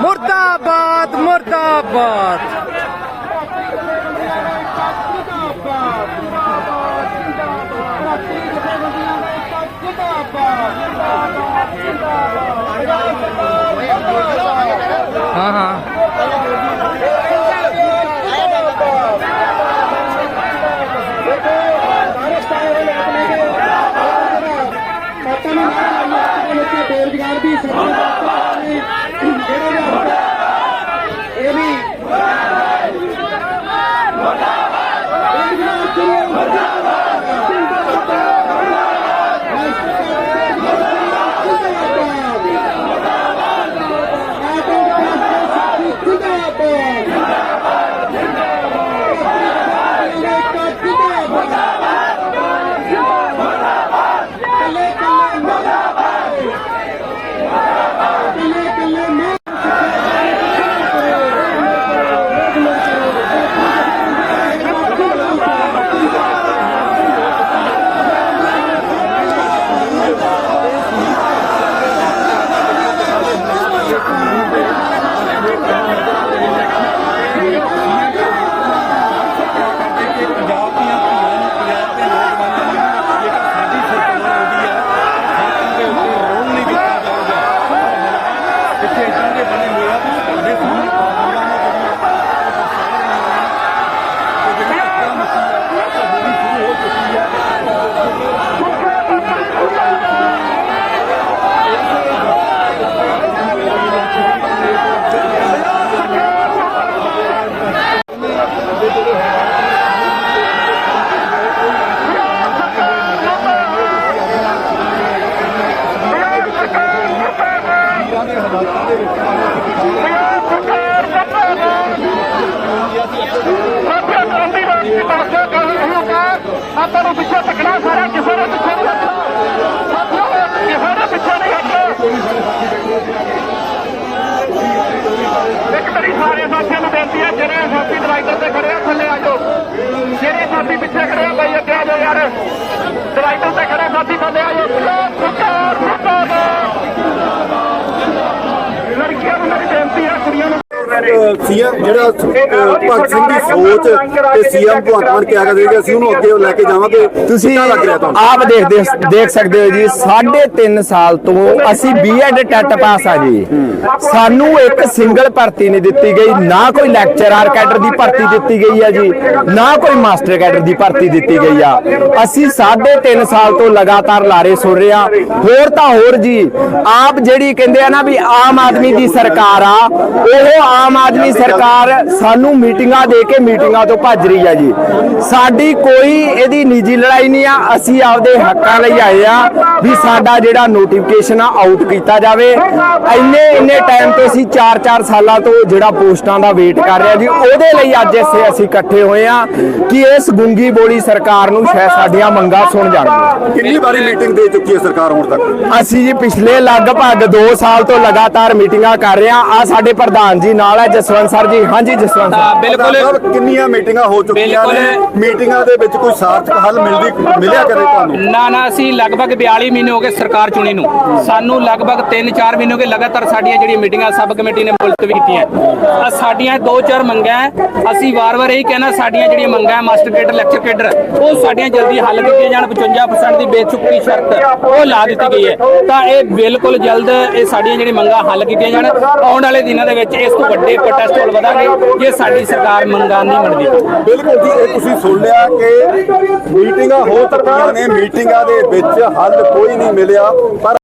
ਮੁਰਦਾਬਾਦ ਮੁਰਦਾਬਾਦ ਹਾਂ ਹਾਂ ਬੇਰੁਜ਼ਗਾਰ ਦੀ ਆਪਾਂ ਨੂੰ ਪਿੱਛੇ ਤੱਕਣਾ ਸਾਰਾ ਕਿਸੇ ਦੇ ਪਿੱਛੇ ਨਹੀਂ ਹਟਣਾ ਸਾਥੀਓ ਕਿਸੇ ਦੇ ਪਿੱਛੇ ਨਹੀਂ ਹਟਣਾ ਇੱਕ ਮੇਰੀ ਸਾਰੇ ਸਾਥੀਆਂ ਨੂੰ ਬੇਨਤੀ ਹੈ ਜਿਹੜੇ ਸਾਥੀ ਡਿਵਾਈਡਰ ਤੇ ਖੜੇ ਆ ਥੱਲੇ ਆ ਜਾਓ ਜਿਹੜੇ ਸਾਥੀ ਪਿੱਛੇ ਖੜੇ ਆ ਬਈ ਅੱਗੇ ਆ ਜਾਓ ਯਾਰ ਡਿਵਾਈਡਰ ਤੇ ਖੜੇ ਸਾਥੀ ਥੱਲੇ ਆ ਜਾਓ ਸਰਕਾਰ ਮੁਰਦਾਬਾਦ ਲੜਕੀਆਂ ਨੂੰ ਮੇਰੀ ਬੇਨਤੀ ਹੈ ਕੁੜੀਆਂ ਨੂੰ ਸੀਐਮ ਜਿਹੜਾ ਭਗਤ ਸਿੰਘ ਦੀ ਸੋਚ ਤੇ ਸੀਐਮ ਭਗਵੰਤ ਮਾਨ ਕਿਹਾ ਕਰਦੇ ਕਿ ਅਸੀਂ ਉਹਨੂੰ ਅੱਗੇ ਲੈ ਕੇ ਜਾਵਾਂਗੇ। ਤੁਸੀਂ ਲੱਗ ਰਿਹਾ ਤੁਹਾਨੂੰ? ਆਪ ਦੇਖਦੇ ਦੇਖ ਸਕਦੇ ਹੋ ਜੀ ਸਾਢੇ ਤਿੰਨ ਸਾਲ ਤੋਂ ਅਸੀਂ ਬੀਐਡ ਟੈਟ ਪਾਸ ਆ ਜੀ। ਸਾਨੂੰ ਇੱਕ ਸਿੰਗਲ ਭਰਤੀ ਨਹੀਂ ਦਿੱਤੀ ਗਈ ਨਾ ਕੋਈ ਲੈਕਚਰਰ ਕੈਡਰ ਦੀ ਭਰਤੀ ਦਿੱਤੀ ਗਈ ਆ ਜੀ ਨਾ ਕੋਈ ਮਾਸਟਰ ਕੈਡਰ ਦੀ ਭਰਤੀ ਦਿੱਤੀ ਗਈ ਆ। ਅਸੀਂ ਸਾਢੇ ਤਿੰਨ ਸਾਲ ਤੋਂ ਲਗਾਤਾਰ ਲਾਰੇ ਸੁਣ ਰਹੇ ਆ ਹੋਰ ਤਾਂ ਹੋਰ ਜੀ ਆਪ ਜਿਹੜੀ ਕਹਿੰਦੇ ਆ ਨਾ ਵੀ ਆਮ ਆਦਮੀ ਦੀ ਸਰਕਾਰ ਆ ਉਹ ਆਮ ਆਦਮੀ ਸਰਕਾਰ ਸਾਨੂੰ ਮੀਟਿੰਗਾਂ ਦੇ ਕੇ ਮੀਟਿੰਗਾਂ ਤੋਂ ਭੱਜ ਰਹੀ ਆ ਜੀ। ਸਾਡੀ ਕੋਈ ਇਹਦੀ ਨਿੱਜੀ ਲੜਾਈ ਨਹੀਂ ਆ ਅਸੀਂ ਆਪਦੇ ਹੱਕਾਂ ਲਈ ਆਏ ਆ ਵੀ ਸਾਡਾ ਜਿਹੜਾ ਨੋਟੀਫਿਕੇਸ਼ਨ ਆ ਆਊਟ ਕੀਤਾ ਜਾਵੇ। ਇੰਨੇ ਇੰਨੇ ਟਾਈਮ ਤੋਂ ਅਸੀਂ 4-4 ਸਾਲਾਂ ਤੋਂ ਜਿਹੜਾ ਪੋਸਟਾਂ ਦਾ ਵੇਟ ਕਰ ਰਹੇ ਆ ਜੀ ਉਹਦੇ ਲਈ ਅੱਜ ਇੱਥੇ ਅਸੀਂ ਇਕੱਠੇ ਹੋਏ ਆ ਕਿ ਇਸ ਗੁੰਗੀ ਬੋਲੀ ਸਰਕਾਰ ਨੂੰ ਸ਼ਾਇਦ ਸਾਡੀਆਂ ਮੰਗਾਂ ਸੁਣ ਜਾਣਗੇ ਕਿੰਨੀ ਵਾਰੀ ਮੀਟਿੰਗ ਦੇ ਚੁੱਕੀ ਹੈ ਸਰਕਾਰ ਹੁਣ ਤੱਕ? ਅਸੀਂ ਜੀ ਪਿਛਲੇ ਲਗਭਗ 2 ਸਾਲ ਤੋਂ ਲਗਾਤਾਰ ਮੀਟਿੰਗਾਂ ਕਰ ਰਹੇ ਆ। ਆ ਸਾਡੇ ਪ੍ਰਧਾਨ ਜੀ ਨਾਲ ਹੈ ਜਸਵੰਤ ਸਰ ਜੀ। ਹਾਂਜੀ ਜਸਵੰਤ ਸਰ। ਬਿਲਕੁਲ ਸਾਹਿਬ ਕਿੰਨੀਆਂ ਮੀਟਿੰਗਾਂ ਹੋ ਚੁੱਕੀਆਂ ਨੇ। ਮੀਟਿੰਗਾਂ ਦੇ ਵਿੱਚ ਕੋਈ ਸਾਰਥਕ ਹੱਲ ਮਿਲਦੀ ਮਿਲਿਆ ਕਰੇ ਤੁਹਾਨੂੰ? ਨਾ ਨਾ ਅਸੀਂ ਲਗਭਗ 42 ਮਹੀਨੇ ਹੋ ਗਏ ਸਰਕਾਰ ਚੁਣੀ ਨੂੰ। ਸਾਨੂੰ ਲਗਭਗ 3-4 ਮਹੀਨੇ ਹੋ ਗਏ ਲਗਾਤਾਰ ਸਾਡੀਆਂ ਜਿਹੜੀਆਂ ਮੀਟਿੰਗਾਂ ਸਬ ਕਮੇਟੀ ਨੇ ਮੁਲਤਵੀ ਕੀਤੀਆਂ। ਆਹ ਸਾਡੀਆਂ ਦੋ ਚਾਰ ਮੰਗਾਂ ਹੈ। ਅਸੀਂ ਵਾਰ-ਵਾਰ ਇਹੀ ਕਹਿਣਾ ਸਾਡੀਆਂ ਜਿਹੜੀਆਂ ਮੰਗਾਂ ਹੈ, ਮਾਸਟਰ ਕੇਡਰ ਲੈਕਚਰ ਕੇਡਰ ਉਹ ਸਾਡੀਆਂ ਜਲਦੀ ਹੱਲ ਕੀਤੀਆਂ ਜਾਣ। 55% ਦੀ ਬੇਚੁੱਕੀ ਸ਼ਰਤ ਉਹ ਲਾ ਦਿੱਤੀ ਗਈ ਹੈ ਤਾਂ ਇਹ ਬਿਲਕੁਲ ਜਲਦ ਇਹ ਸਾਡੀਆਂ ਜਿਹੜੀਆਂ ਮੰਗਾਂ ਹੱਲ ਕੀਤੀਆਂ ਜਾਣ। ਆਉਣ ਵਾਲੇ ਦਿਨਾਂ ਦੇ ਵਿੱਚ ਇਸ ਤੋਂ ਵੱਡੇ ਪ੍ਰੋਟੈਸਟ ਹੋਲ ਵਧਾਂਗੇ ਜੇ ਸਾਡੀ ਸਰਕਾਰ ਮੰਗਾਂ ਨਹੀਂ ਮੰਨਦੀ। ਬਿਲਕੁਲ ਜੀ, ਇਹ ਤੁਸੀਂ ਸੁਣ ਲਿਆ ਕਿ ਮੀਟਿੰਗਾਂ ਹੋ ਚੁੱਕੀਆਂ ਨੇ, ਮੀਟਿੰਗਾਂ ਦੇ ਵਿੱਚ ਹੱਲ ਕੋਈ ਨਹੀਂ ਮਿਲਿਆ, ਪਰ